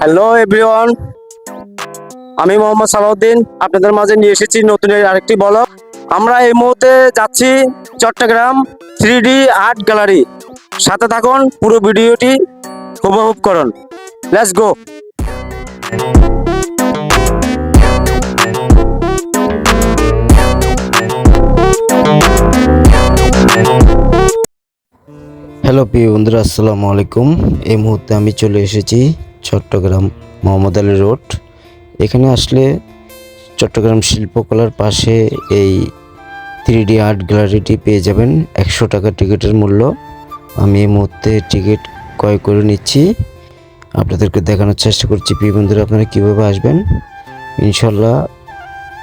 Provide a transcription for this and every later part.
Hello everyone আমি মোহাম্মদ সালাউদ্দিন। আপনাদের মাঝে নিয়ে এসেছি নতুন আরেকটি ব্লগ। আমরা এই মুহূর্তে যাচ্ছি Chittagong three D art gallery সাথে থাকুন, পুরো ভিডিওটি উপভোগ করুন। লেটস গো হ্যালো প্রিয় বন্ধুরা, আসসালামু আলাইকুম। এই মুহূর্তে আমি চলে এসেছি চট্টগ্রাম মোহাম্মদ আলী রোড। এখানে আসলে চট্টগ্রাম শিল্পকলার পাশে এই থ্রি ডি আর্ট গ্যালারিটি পেয়ে যাবেন। একশো টাকা টিকিটের মূল্য। আমি এই মুহূর্তে টিকিট ক্রয় করে নিচ্ছি। আপনাদেরকে দেখানোর চেষ্টা করছি। প্রিয় বন্ধুরা, আপনারা কীভাবে আসবেন? ইনশাল্লাহ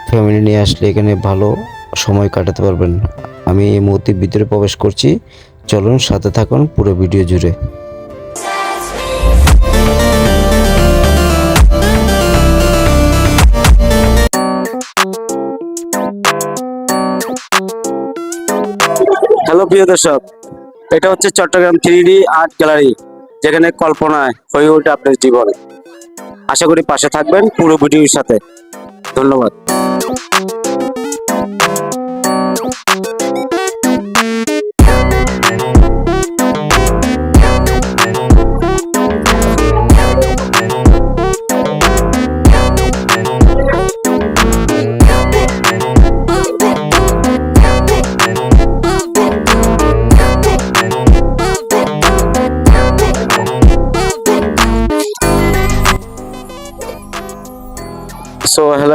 ফ্যামিলি নিয়ে আসলে এখানে ভালো সময় কাটাতে পারবেন। আমি এই মুহূর্তে ভিতরে প্রবেশ করছি। চলুন সাথে থাকুন পুরো ভিডিও জুড়ে। হ্যালো প্রিয় দর্শক, এটা হচ্ছে Chittagong three D art gallery, যেখানে কল্পনায় হয়ে ওঠে আপনার জীবন। আশা করি পাশে থাকবেন পুরো ভিডিওর সাথে। ধন্যবাদ।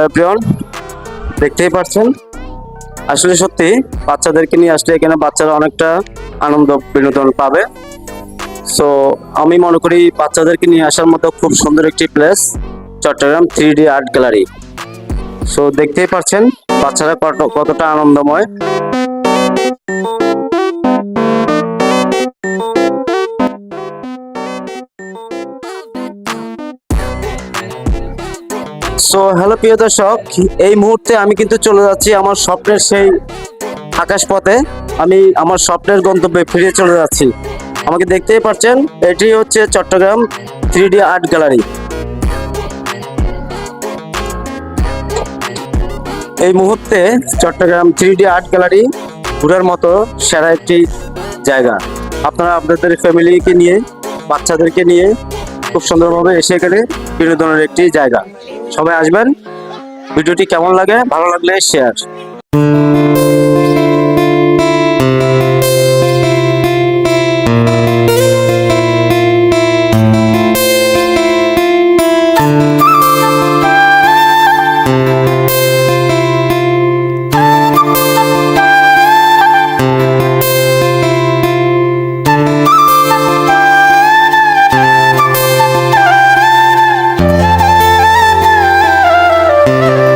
এভরিওয়ান, দেখতেই পাচ্ছেন? আসলে সত্যি, বাচ্চাদেরকে নিয়ে আসলে এখানে বাচ্চারা অনেকটা আনন্দ বিনোদন পাবে। সো আমি মনে করি বাচ্চাদেরকে নিয়ে আসার মতো খুব সুন্দর একটি place Chittagong three D art gallery so দেখতেই পাচ্ছেন, বাচ্চারা কত- কতটা আনন্দময়। সো হ্যালো প্রিয় দর্শক। এই মুহূর্তে আমি কিন্তু চলে যাচ্ছি আমার স্বপ্নের সেই আকাশ পথে আমি আমার স্বপ্নের গন্তব্যে ফিরে চলে যাচ্ছি। আমাকে দেখতেই পাচ্ছেন, এটি হচ্ছে Chittagong three D art gallery. এই মুহূর্তে Chittagong three D art gallery ঘুরার মতো সেরা একটি জায়গা। আপনারা আপনাদের ফ্যামিলিকে নিয়ে, বাচ্চাদেরকে নিয়ে খুব সুন্দরভাবে এসে এখানে বিনোদনের একটি জায়গা। সবাই আসবেন। ভিডিওটি কেমন লাগে? ভালো লাগলে শেয়ার Música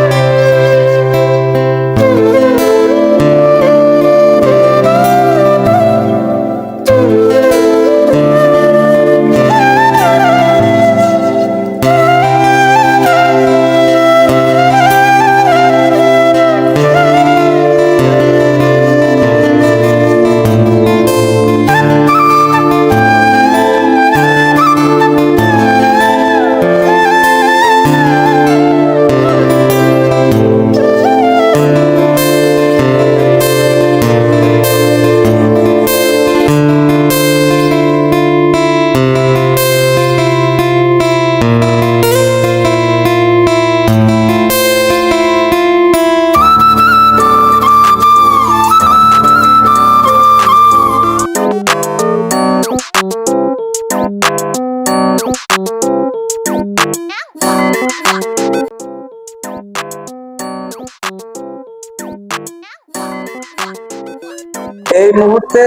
এই মুহূর্তে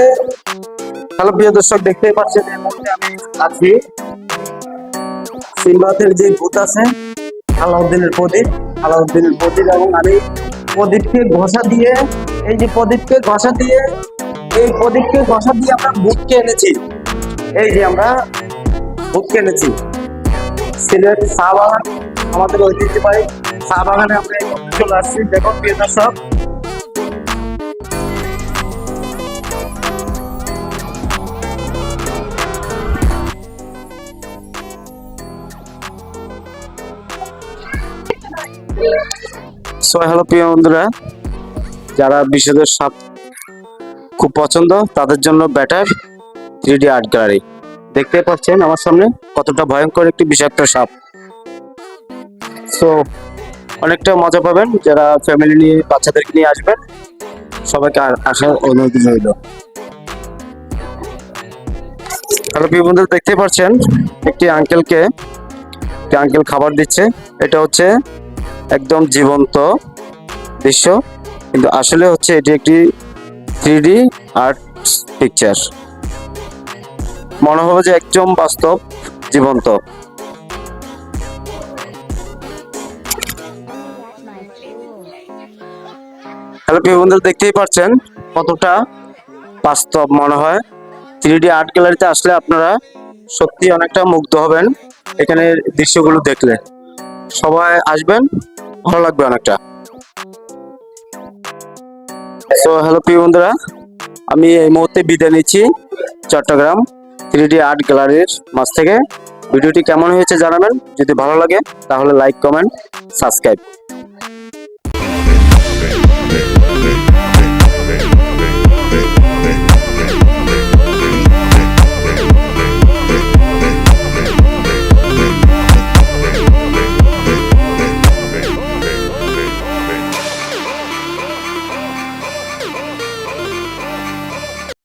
হ্যালো, প্রিয় দর্শক, দেখতেই পাচ্ছেন এই মুহূর্তে আমি আছি। সিম্বাতের যে ভূত আছে, আলাউদ্দিনের প্রদীপ আলাউদ্দিনের প্রদীপ এবং আমি প্রদীপকে ঘষা দিয়ে, এই যে প্রদীপকে ঘষা দিয়ে, এই প্রদীপকে ঘষা দিয়ে আমরা ভূতকে এনেছি। এই যে আমরা ভূতকে এনেছি। সিলেট চা বাগান আমাদের ঐতিহ্যবাহী চা বাগানে আমরা চলে আসছি। দেখুন, প্রিয় দর্শক সো হ্যালো প্রিয় বন্ধুরা, যারা বিশ্বদের সাপ খুব পছন্দ, তাদের জন্য better three D art gallery দেখতে পাচ্ছেন আমার সামনে কতটা ভয়ঙ্কর একটি বিষাক্ত সাপ। সো, অনেকটা মজা পাবেন, যারা ফ্যামিলি নিয়ে, বাচ্চাদেরকে নিয়ে আসবেন, সবাইকে আসার অনুমতি রইল। হ্যালো প্রিয় বন্ধুরা দেখতে পাচ্ছেন একটি আঙ্কেলকে একটি আঙ্কেল খাবার দিচ্ছে। এটা হচ্ছে একদম জীবন্ত দৃশ্য। কিন্তু আসলে হচ্ছে এটি একটি থ্রি আর্ট পিকচার মনে হবে যে একদম বাস্তব, জীবন্ত। হ্যালো প্রিয় বন্ধুরা, দেখতেই পাচ্ছেন কতটা বাস্তব মনে হয়। থ্রি আর্ট গ্যালারিতে আসলে আপনারা সত্যি অনেকটা মুগ্ধ হবেন এখানে দৃশ্যগুলো দেখলে। সবাই আসবেন? ভালো লাগবে অনেকটা। সো হ্যালো প্রিয় বন্ধুরা। আমি এই মুহূর্তে বিদায় নিচ্ছি চট্টগ্রাম থ্রি ডি আর্ট গ্যালারির মাছ থেকে। ভিডিওটি কেমন হয়েছে জানাবেন। যদি ভালো লাগে, তাহলে লাইক কমেন্ট সাবস্ক্রাইব